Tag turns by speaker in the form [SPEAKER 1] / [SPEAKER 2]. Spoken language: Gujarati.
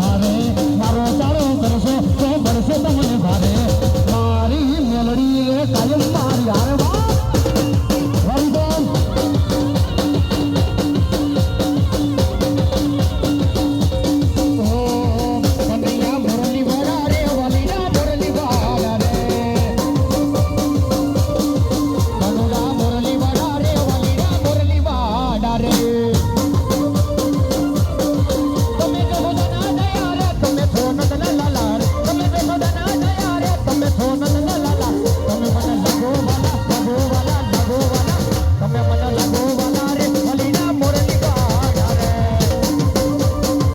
[SPEAKER 1] ભારે મારો તાળો કરશો તો પડશે તમને ભારે. મારી મેલડી કાયમ